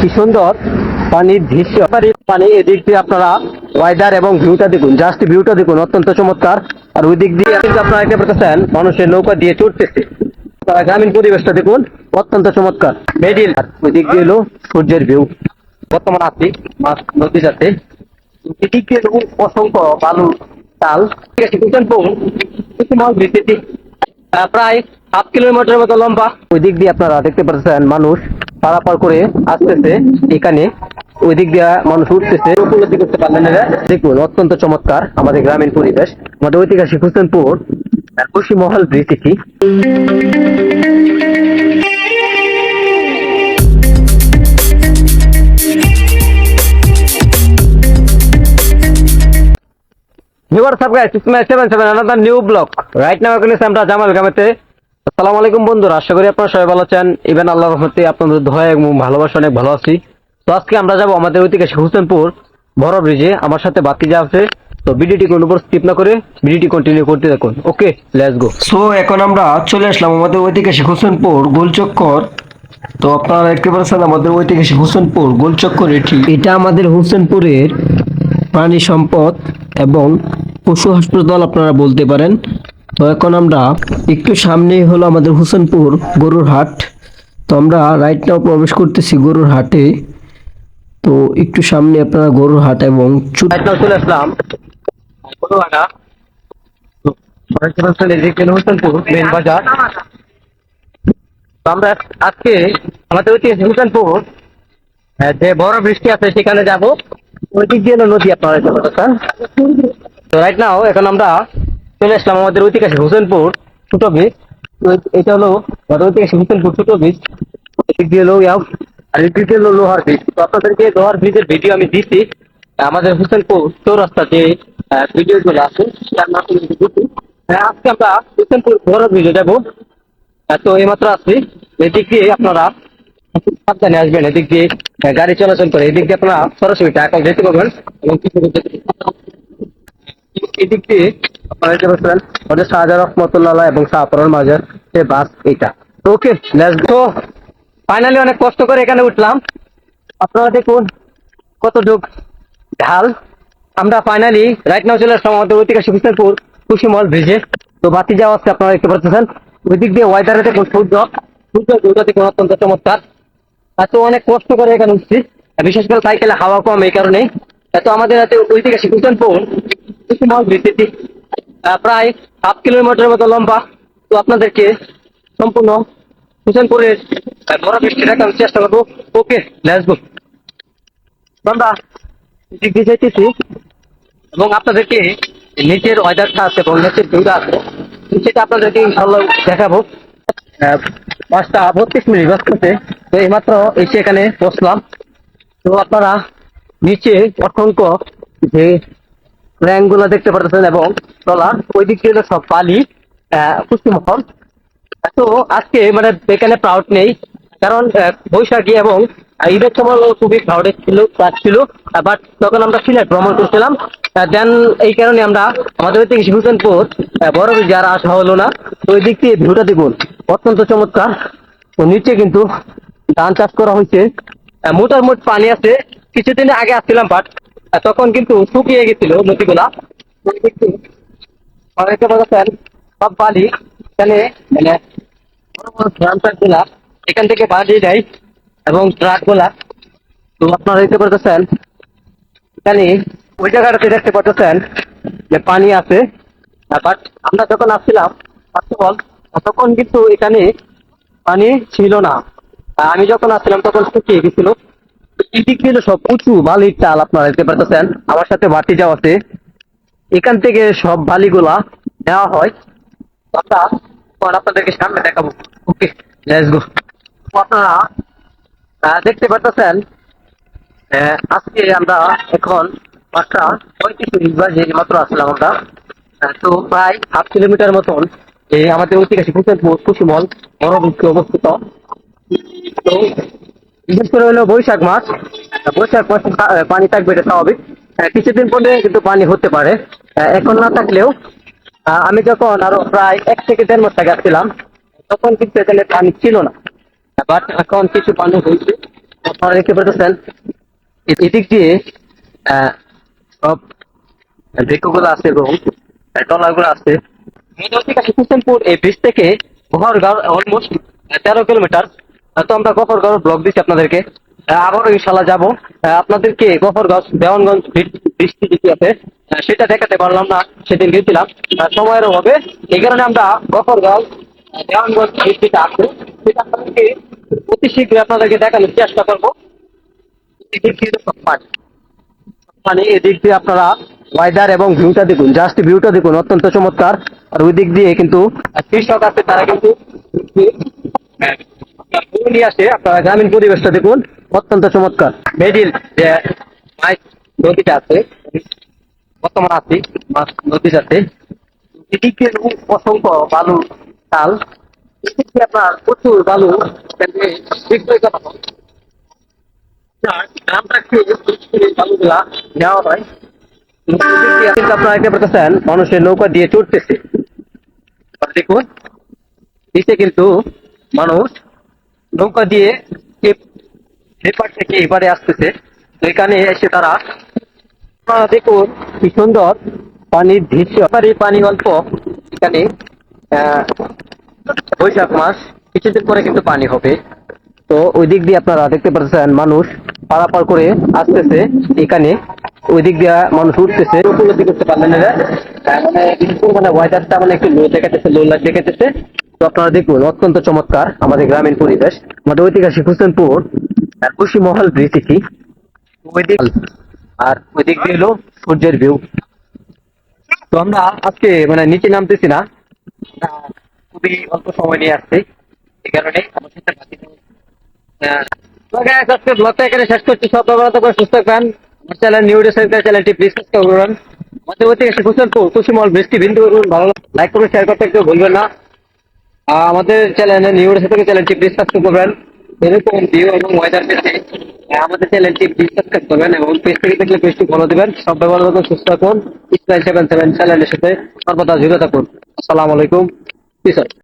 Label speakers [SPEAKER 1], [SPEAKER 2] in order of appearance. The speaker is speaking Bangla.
[SPEAKER 1] কি সুন্দর পানির দৃশ্য। পানি এদিক দিয়ে আপনারা ওয়েদার এবং ভিউটা দেখুন জাস্ট ভিউটা দেখুন, অত্যন্ত চমৎকার। আর ওই দিক দিয়ে কিন্তু আপনারা দেখতে পাচ্ছেন মানুষের নৌকা দিয়ে চড়তেছে। আপনারা গ্রামীণ পরিবেশটা দেখুন, অত্যন্ত চমৎকার। মেডিল ওই দিক দিয়ে হলো সূর্যের ভিউ বর্তমান আছি মাছ নদী যাতে এদিক দিয়ে দেখুন অসংখ্য বালু, তাল কিছু মাছ প্রায় হাফ কিলোমিটার মতো লম্বা। ওই দিক দিয়ে আপনারা দেখতে পাচ্ছেন মানুষ পারাপার করে আসতেছে এখানে। ওই দিক দিয়ে মানুষ উঠতেছে। উপলব্ধি করতে পারলেন দেখুন, অত্যন্ত চমৎকার আমাদের গ্রামীণ পরিবেশ। আমাদের ঐতিহাসিক Hossainpur it's my 77 another new blog right now এখানে আমরা জামাল গামেতে আসসালামু আলাইকুম বন্ধুরা, আশা করি আপনারা সবাই ভালো আছেন। ইভেন আল্লাহর রহমতে আপনাদের দোয়া এবং ভালোবাসা অনেক ভালো আছি। তো আজকে আমরা যাব আমাদের ঐতিহাসিক হোসেনপুর বড় ব্রিজে আমার সাথে বাকি যা আছে, তো ভিডিওটি কোনো উপর স্কিপ না করে ভিডিওটি কন্টিনিউ করতে থাকুন। ওকে লেটস গো সো এখন আমরা চলে আসলাম আমাদের ঐতিহাসিক হোসেনপুর গোলচক্কর তো আপনারা দেখতে পাচ্ছেন আমাদের ঐতিহাসিক হোসেনপুর গোলচক্কর এটি। এটা আমাদের হোসেনপুরের প্রাণী সম্পদ এবং পশু হাসপাতাল, আপনারা বলতে পারেন। তো এখন আমরা একটু সামনেই হলো আমাদের হোসেনপুর গরুর হাট। তো আমরা রাইট নাও প্রবেশ করতেছি গরুর হাটে। তো একটু সামনে আপনারা গরুর হাট এবং চলে আসলাম। মেন বাজার। আমরা আজকে আমাদের ঐতিহাসিক হোসেনপুর হ্যাঁ, যে বড় বৃষ্টি আছে সেখানে যাব। ওই দিক দিয়ে নদী আপনারা তো রাইট নাও এখন আমরা চলে আসলাম আমাদের ঐতিহাসিক হোসেনপুর ছোট বীজ এটা হলো আমাদের ঐতিহাসিক হোসেনপুর ছোট বীজ এদিক দিয়ে হলো আর হলো লোহার ব্রিজ তো আপনাদেরকে লোহার ব্রিজের ভিডিও আমি দিচ্ছি। আমাদের হোসেনপুর চৌরাস্তা যে ভিডিও গুলো আছে তার মাধ্যমে দিচ্ছি। হ্যাঁ, আজকে আমরা হোসেনপুর বড় ব্রিজে যাব। তো এইমাত্র আসছি। এদিক দিয়ে আপনারা সাবধানে আসবেন। এদিক দিয়ে গাড়ি চলাচল করে। এদিক দিয়ে আপনারা সরাসরি টাকা যেতে পারবেন এবং কিছু এদিক দিয়ে পারছেন শাহজাহ রহমতুল্লাহ এবং শাহপুরের মাঝে যে বাস ওকে তো ফাইনালি অনেক কষ্ট করে এখানে উঠলাম। আপনারা দেখুন কতটুক ঢাল। আমরা ফাইনালি রাইট নাও চলে আসলাম আমাদের ব্রিজে তো বাতি যাওয়া আছে আপনারা দেখতে পাচ্ছেন। ওই দিক দিয়ে ওয়েদারে দেখুন সূর্য। সূর্য দেখুন অত্যন্ত চমৎকার। এত অনেক কষ্ট করে এখানে উঠছি। বিশেষ করে সাইকেলে হাওয়া কম এই কারণে এত আমাদের হাতে ঐতিহাসিক হুসেনপুর কুশিমল ব্রিজ প্রায় হাফ কিলোমিটার মতো লম্বা। তো আপনাদেরকে সম্পূর্ণ হুসেনপুরের বড় বৃষ্টি দেখানোর চেষ্টা করব। ওকে লেটস আমরা যাইতেছি এবং আপনাদেরকে নিচের ওয়েদারটা আছে এবং নিচের ভিউটা আছে। সেটা আপনাদেরকে ইনশাল্লাহ দেখাবো। পাঁচটা বত্রিশ মিনিট বাস করতে। তো এইমাত্র এসে এখানে বসলাম। তো আপনারা নিচে অসংখ্য যে র্যাঙ্কগুলো দেখতে পারতেছেন এবং ট্রলার ওই দিক দিয়ে সব বালি পুষ্টিমহল। তো আজকে মানে এখানে প্রাউড নেই কারণ বৈশাখী এবং ঈদের সময় খুবই ক্রাউডেড ছিল ক্লাস ছিল বাট তখন আমরা সিলেট ভ্রমণ করছিলাম। দেন এই কারণে আমরা আমাদের থেকে আহ, বড় যারা আসা হলো না। ওই দিক দিয়ে ভিউটা দেখুন অত্যন্ত চমৎকার। তো নিচে কিন্তু ধান চাষ করা হয়েছে। মোটামুট পানি আছে কিছুদিন আগে আসছিলাম বাট তখন কিন্তু শুকিয়ে গেছিল নদীগুলা। বলেছেন সব বালি এখানে মানে বড় বড় এখান থেকে বালি দেয় এবং ট্রাকগুলা তো আপনারা দেখতে পাচ্ছেন এখানে ওই জায়গাটাতে দেখতে পাচ্ছেন যে পানি আছে। বাট আমরা যখন আসছিলাম অল তখন কিন্তু এখানে পানি ছিল না। আমি যখন আসছিলাম, তখন শুকিয়ে গেছিল। এদিক ছিল সব উঁচু বালির চাল আপনারা দেখতে পাচ্ছেন আমার সাথে বাতি যাওয়া আছে। এখান থেকে সব বালিগুলা নেওয়া হয়। পর আপনাদেরকে সামনে দেখাবো। ওকে আপনারা দেখতে আহ, আজকে আমরা এখন মাত্রা পঁয়ত্রিশ মিনিট বাজে মাত্র আসলাম আমরা তো প্রায় হাফ কিলোমিটার মতন আমাদের ঐতিহাসিক হুসেনপুর কুসুমল বড় অবস্থিত। তো বিশেষ করে হলো বৈশাখ মাস। বৈশাখ মাসে পানি থাকবে এটা স্বাভাবিক। কিছুদিন পরে কিন্তু পানি হতে পারে। এখন না থাকলেও আমি যখন আরও প্রায় এক থেকে দেড় মাস আগে আসছিলাম, তখন কিন্তু এখানে পানি ছিল না। বাট এখন কিছু পানি হয়েছে। আপনারা দেখতে পাচ্ছেন এদিক দিয়ে সব বৃক্ষগুলো আছে এবং টলাগুলো আছে। এই ব্রিজ থেকে গফরগাঁও অলমোস্ট তেরো কিলোমিটার তো আমরা গফরগাঁও ব্লক দিচ্ছি আপনাদেরকে। আবারও ইনশাল্লাহ যাব। আপনাদেরকে গফরগাঁও দেওয়ানগঞ্জ বৃষ্টি যেটি আছে সেটা দেখাতে পারলাম না সেদিন গেছিলাম সময়ের অভাবে। এই কারণে আমরা গফরগাঁও আহ, দেওয়ানগঞ্জ বৃষ্টিটা আছে। সেটা আপনাদেরকে অতি শীঘ্রই আপনাদেরকে দেখানোর চেষ্টা করব। মানে এদিক দিয়ে আপনারা ওয়েদার এবং ভিউটা দেখুন। জাস্ট ভিউটা দেখুন অত্যন্ত চমৎকার। আর ওই দিক দিয়ে কিন্তু কৃষক আছে তারা কিন্তু নিয়ে আসে, আপনারা গ্রামীণ পরিবেশটা দেখুন, অত্যন্ত চমৎকার। মেডিল যে মাছ নদীটা আছে, বর্তমান আছে, মাছ নদী আছে এদিক অসংখ্য বালু তাল, এদিক আপনার প্রচুর বালু বিক্রয় করা হয়। নেওয়া হয়। আপনারা দেখতে পাচ্ছেন, মানুষের নৌকা দিয়ে চড়তেছে। দেখুন, নিচে কিন্তু মানুষ নৌকা দিয়ে এপার থেকে এবারে আসতেছে। এখানে এসে তারা দেখুন কি সুন্দর পানির দৃশ্য। পানি অল্প, এখানে বৈশাখ মাস, কিছুদিন পরে কিন্তু পানি হবে। তো ওই দিক দিয়ে আপনারা দেখতে পাচ্ছেন মানুষ পারাপার করে আসতেছে। এখানে ওই দিক দিয়ে মানুষ উঠতেছে। মানে মানে একটু লো তো আপনারা দেখুন, অত্যন্ত চমৎকার আমাদের গ্রামীণ পরিবেশ। আমাদের ঐতিহাসিক হোসেনপুর আর কুশিমহল ব্রিজ আর ওই দিক দিয়ে হলো সূর্যের ভিউ তো আমরা আজকে মানে নিচে নামতেছি না। খুবই অল্প সময় নিয়ে আসছি। এই কারণে আমার সাথে আজকে ব্লগটা এখানে শেষ করছি। সব ব্যবহার করে সুস্থ থাকবেন। চ্যানেল নিউ ডে চ্যানেলটি প্লিজ সাবস্ক্রাইব করুন আমাদের ঐতিহাসিক হোসেনপুর কুসুমল বৃষ্টি বিন্দু ভালো লাইক করুন শেয়ার করতে কেউ ভুলবেন না। আমাদের চ্যানেলে নিউ ডে চ্যানেলটি প্লিজ সাবস্ক্রাইব করবেন। এরকম ভিউ এবং ওয়েদার পেতে আমাদের চ্যানেলটি প্লিজ সাবস্ক্রাইব করবেন এবং পেজ থেকে দেখলে পেজটি ফলো দেবেন। সব ব্যবহার করুন সুস্থ থাকুন। ইসলাম সেভেন সেভেন চ্যানেলের সাথে সর্বদা জুড়ে থাকুন। আসসালামু আলাইকুম। পিস